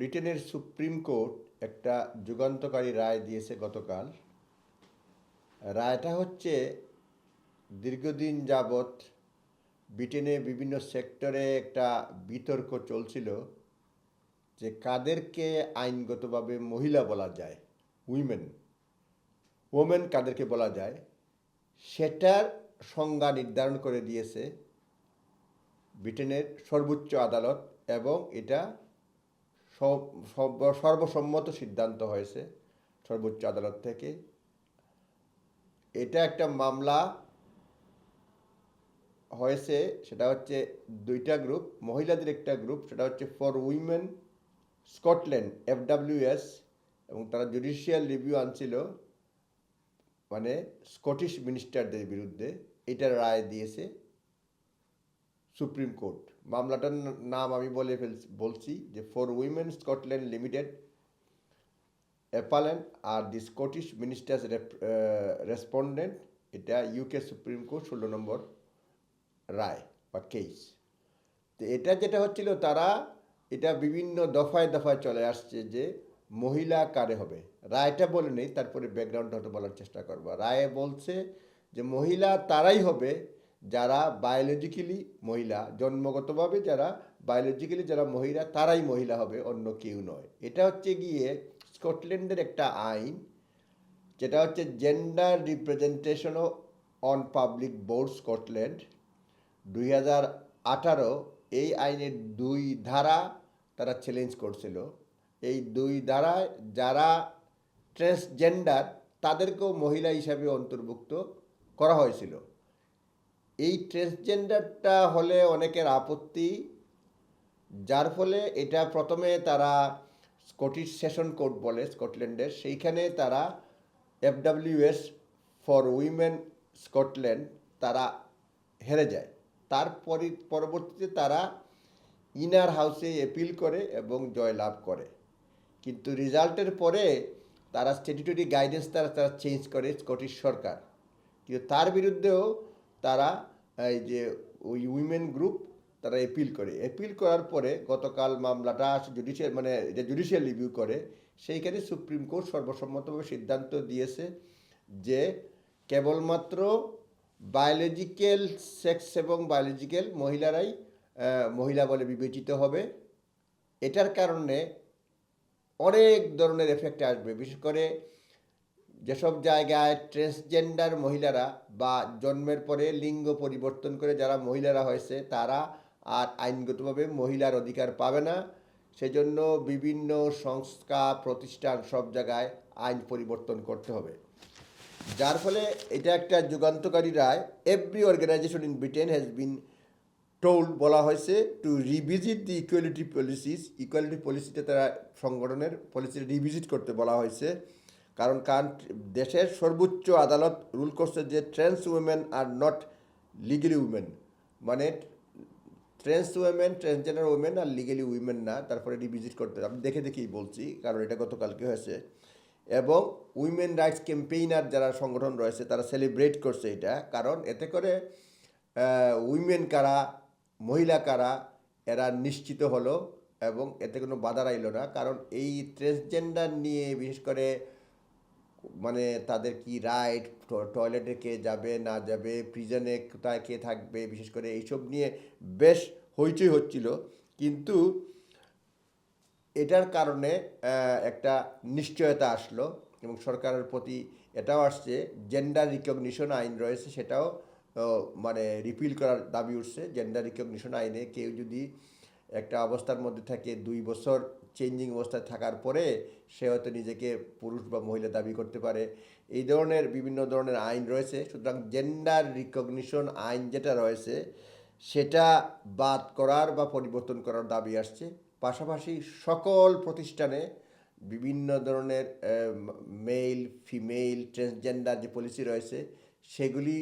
ব্রিটেনের supreme court একটা যুগান্তকারী রায় দিয়েছে গতকাল। রায়টা হচ্ছে দীর্ঘদিন যাবৎ ব্রিটেনে বিভিন্ন সেক্টরে একটা বিতর্ক চলছিল যে কাদেরকে আইনগতভাবে মহিলা বলা যায় উইমেন ওমেন কাদেরকে বলা যায়, সেটার সংজ্ঞা নির্ধারণ করে দিয়েছে ব্রিটেনের সর্বোচ্চ আদালত এবং এটা সর্বসম্মত সিদ্ধান্ত হয়েছে সর্বোচ্চ আদালত থেকে। এটা একটা মামলা হয়েছে, সেটা হচ্ছে দুইটা গ্রুপ, মহিলাদের একটা গ্রুপ, সেটা হচ্ছে ফর উইমেন স্কটল্যান্ড এফডাব্লিউএস এবং তারা জুডিশিয়াল রিভিউ আনছিল মানে স্কটিশ মিনিস্টারদের বিরুদ্ধে। এটার রায় দিয়েছে। Supreme court. মামলাটার নাম আমি বলে ফেলছি, বলছি যে for women Scotland limited, appellant R the Scottish ministers respondent, এটা ইউকে সুপ্রিম কোর্ট ষোলো নম্বর রায় বা কেস। তো এটা যেটা হচ্ছিল, তারা এটা বিভিন্ন দফায় দফায় চলে আসছে যে মহিলা কারে হবে। রায়টা বলে নেই, তারপরে ব্যাকগ্রাউন্ড হয়তো বলার চেষ্টা করব। রায়ে বলছে যে মহিলা তারাই হবে যারা বায়োলজিক্যালি মহিলা, জন্মগতভাবে যারা বায়োলজিক্যালি যারা মহিলা, তারাই মহিলা হবে, অন্য কেউ নয়। এটা হচ্ছে গিয়ে স্কটল্যান্ডের একটা আইন, যেটা হচ্ছে gender representation on public board Scotland দুই হাজার আঠারো এই আইনের দুই ধারা তারা চ্যালেঞ্জ করছিল। এই দুই ধারায় যারা ট্রান্সজেন্ডার তাদেরকেও মহিলা হিসাবে অন্তর্ভুক্ত করা হয়েছিল। এই ট্রান্সজেন্ডারটা হলে অনেকের আপত্তি, যার ফলে এটা প্রথমে তারা স্কটিশ সেশন কোর্ট বলে স্কটল্যান্ডের সেইখানে তারা এফডাব্লিউএস ফর উইমেন স্কটল্যান্ড তারা হেরে যায়। তার পরবর্তীতে তারা ইনার হাউসে অ্যাপিল করে এবং জয়লাভ করে। কিন্তু রেজাল্টের পরে তারা স্ট্যাটুটরি গাইডেন্স তারা তারা চেঞ্জ করে স্কটিশ সরকার। কিন্তু তার বিরুদ্ধেও তারা এই যে ওই উইমেন গ্রুপ তারা অ্যাপিল করে। অ্যাপিল করার পরে গতকাল মামলাটা জুডিশিয়াল মানে যে জুডিশিয়াল রিভিউ করে, সেইখানে সুপ্রিম কোর্ট সর্বসম্মতভাবে সিদ্ধান্ত দিয়েছে যে কেবলমাত্র বায়োলজিক্যাল সেক্স এবং বায়োলজিক্যাল মহিলারাই মহিলা বলে বিবেচিত হবে। এটার কারণে অনেক ধরনের এফেক্ট আসবে। বিশেষ করে যেসব জায়গায় ট্রান্সজেন্ডার মহিলারা বা জন্মের পরে লিঙ্গ পরিবর্তন করে যারা মহিলারা হয়েছে, তারা আর আইনগতভাবে মহিলার অধিকার পাবে না। সেজন্য বিভিন্ন সংস্থা, প্রতিষ্ঠান সব জায়গায় আইন পরিবর্তন করতে হবে। যার ফলে এটা একটা যুগান্তকারী রায়। Every organisation in Britain has been told বলা হয়েছে to revisit the equality policies equality পলিসিতে তারা সংগঠনের পলিসি রিভিজিট করতে বলা হয়েছে। কারণ কান দেশের সর্বোচ্চ আদালত রুল করছে যে trans women are not legally women. মানে trans women, transgender women are legally women না, তারপরে এটি ভিজিট করতে আমি দেখে দেখেই বলছি, কারণ এটা গতকালকে হয়েছে। এবং উইমেন রাইটস ক্যাম্পেইনার যারা সংগঠন রয়েছে, তারা সেলিব্রেট করছে এটা। কারণ এতে করে উইমেন কারা, মহিলা কারা, এরা নিশ্চিত হলো এবং এতে কোনো বাধা রইল না। কারণ এই ট্রান্সজেন্ডার নিয়ে, বিশেষ করে মানে তাদের কি রাইট টয়লেটে কে যাবে, না যাবে প্রিজনে কোথায় কে থাকবে, বিশেষ করে এইসব নিয়ে বেশ হইচই হচ্ছিল। কিন্তু এটার কারণে একটা নিশ্চয়তা আসলো এবং সরকারের প্রতি এটাও আসছে। জেন্ডার রিকগনিশন আইন রয়েছে, সেটাও মানে রিপিল করার দাবি উঠছে। জেন্ডার রিকগনিশন আইনে কেউ যদি একটা অবস্থার মধ্যে থাকে দুই বছর চেঞ্জিং অবস্থায় থাকার পরে সে হয়তো নিজেকে পুরুষ বা মহিলা দাবি করতে পারে। এই ধরনের বিভিন্ন ধরনের আইন রয়েছে। সুতরাং জেন্ডার রিকগনিশন আইন যেটা রয়েছে, সেটা বাদ করার বা পরিবর্তন করার দাবি আসছে। পাশাপাশি সকল প্রতিষ্ঠানে বিভিন্ন ধরনের মেল ফিমেল ট্রান্সজেন্ডার যে পলিসি রয়েছে, সেগুলি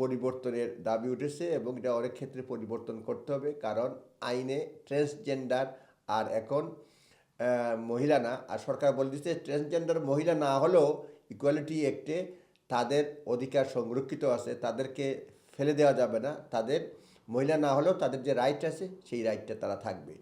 পরিবর্তনের দাবি উঠেছে এবং এটা অনেক ক্ষেত্রে পরিবর্তন করতে হবে। কারণ আইনে ট্রান্সজেন্ডার আর এখন মহিলা না। আর সরকার বলে দিচ্ছে ট্রান্সজেন্ডার মহিলা না হলেও ইকুয়ালিটি অ্যাক্টে তাদের অধিকার সংরক্ষিত আছে, তাদেরকে ফেলে দেওয়া যাবে না। তাদের মহিলা না হলেও তাদের যে রাইট আছে, সেই রাইটটা তারা থাকবে।